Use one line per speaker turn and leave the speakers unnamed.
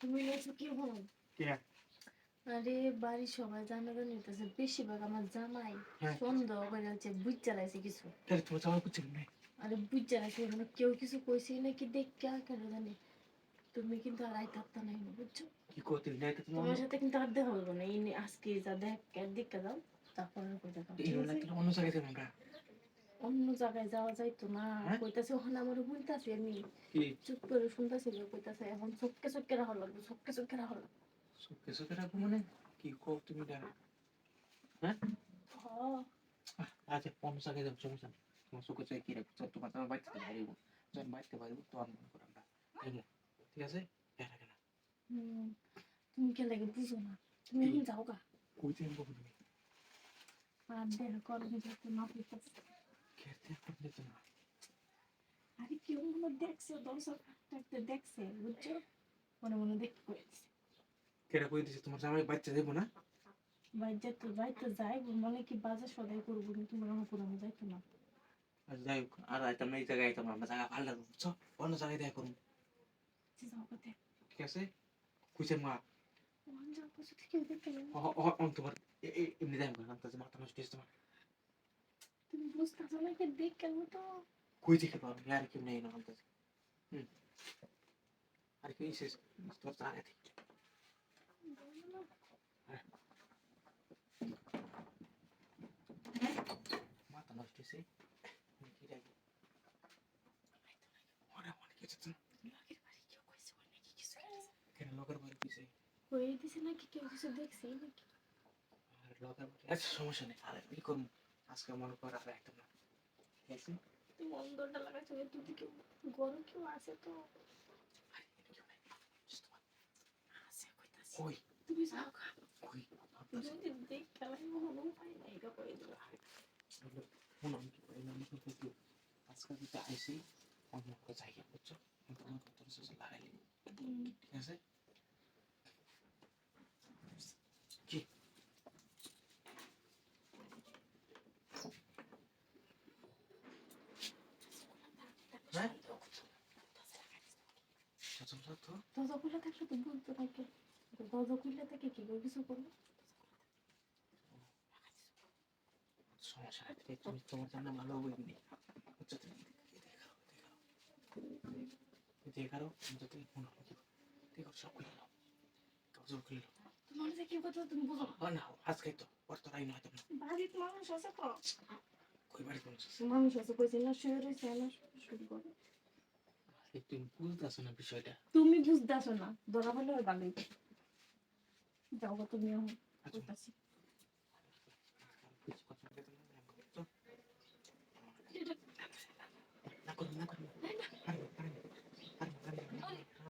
তুমি বলছো কি হলো আরে বাড়ির সবাই জানাজানি নিতেছে বেশিরভাগ আমার জামাই
হ্যাঁ।
সন্দেহ করে হচ্ছে বুঝ চালাইছে কিছু।
না?
আরে বুঝ চালাইছে মানে কেউ কিছু কইছে নাকি দেখ কে কেন জানি। তুমি কিন্তু আর আইতে পারতা নাই না, বুঝছ?
কি করতে তো তোমার
সাথে কিন্তু আর দেখা হইব না। এই নে আজকে যা দেখ দেখে দাও তারপর
হলো অন্য জায়গায় আমরা।
অন্য জায়গায় যাওয়া যাইতো না।
হ্যাঁ?
কইতাছে ওখানে আমার বলতাছে
কি?
চুপ করে শুনতাছিল কইতাছে এখন চোখকে চোখকে রাখা লাগবে চোখকে চোখকে রাখা লাগবে।
সুখে সুখে রাখব মানে? কি কর তুমি না হ্যাঁ?
হ্যাঁ।
আচ্ছা অন্য জায়গায় যাব সমস্যা তোমার সুখে চাই কি রাখব? চল, তোমার তোমার বাড়িতে পারিব যখন বাড়িতে পারিব তো আমি মনে করো আমরা। ঠিক আছে? হ্যাঁ রাখে
তুমি কে লাগে বুঝো না। তুমি এখন যাও গা।
কই তুমি?
আর করবে যাতে না
না
আরে কেউ মনে দেখছে দর্শক থাকতে দেখছে বুঝছ? মনে মনে দেখতে করেছে
কেটা কই দিছে? তোমার জামাই বাচ্চা দেবো না?
বাইরে তো যাইতে যাইব মানে কি বাজার সদাই করব কিন্তু মনে হয় পুরানো যাইতো না।
আর যাই হোক আর আইতাম না এই জায়গায় আইতাম আমরা জায়গা ভালো লাগবে বুঝছ? অন্য জায়গায় দেখা করুন।
কথা
ঠিক আছে? কুইছেন মা। তোমার এমনি দেখ মাথা নষ্ট তোমার। আমাদের হুম আর কি শেষ তোর জায়গা থেকে মাথা নষ্ট হয়েছে কি রাখব ওরে অনেক কিছু তো
লোকের বাড়ি কেউ কইছে ওই
দিছে
নাকি কেউ কিছু দেখছে নাকি
আচ্ছা সমস্যা নেই আর কি করব আজকে মনে কর আর একদম না। ঠিক আছে
তুমি অন্দরটা লাগাইছো তুই দিকে গরম কেউ আছে তো?
কেউ.
আছে তুমি যাও
কই
যদি দেখ খেলাই মনে পাই না এটা করে দিও
ফোন আমি কি করি? না আমি তো কি আজকাল যদি আইসি অন্য একটা জায়গা বুঝছ? তোমার কথা লাগাইলি ঠিক আছে কি হ্যাঁ
দরজা খুলে থাকলে তো বলতে থাকে দরজা খুলে থাকে কি কিছু করবে
তুমি তোমার জন্য ভালো হবে দেখো সব খুলে নাও দরজা খুলে নাও
তোমার যে কি কথা তুমি বুঝো না।
আজকে তো ওর নয় তো
বাড়িতে মানুষ আছে তো
কই বাড়ি কোন
মানুষ আছে কইছে না শুয়ে রয়েছে না শুরু করে।
তুমি বুঝতেছো না বিষয়টা।
তুমি বুঝতেছো না ধরা ওই ভালোই যাও তুমিও তুমি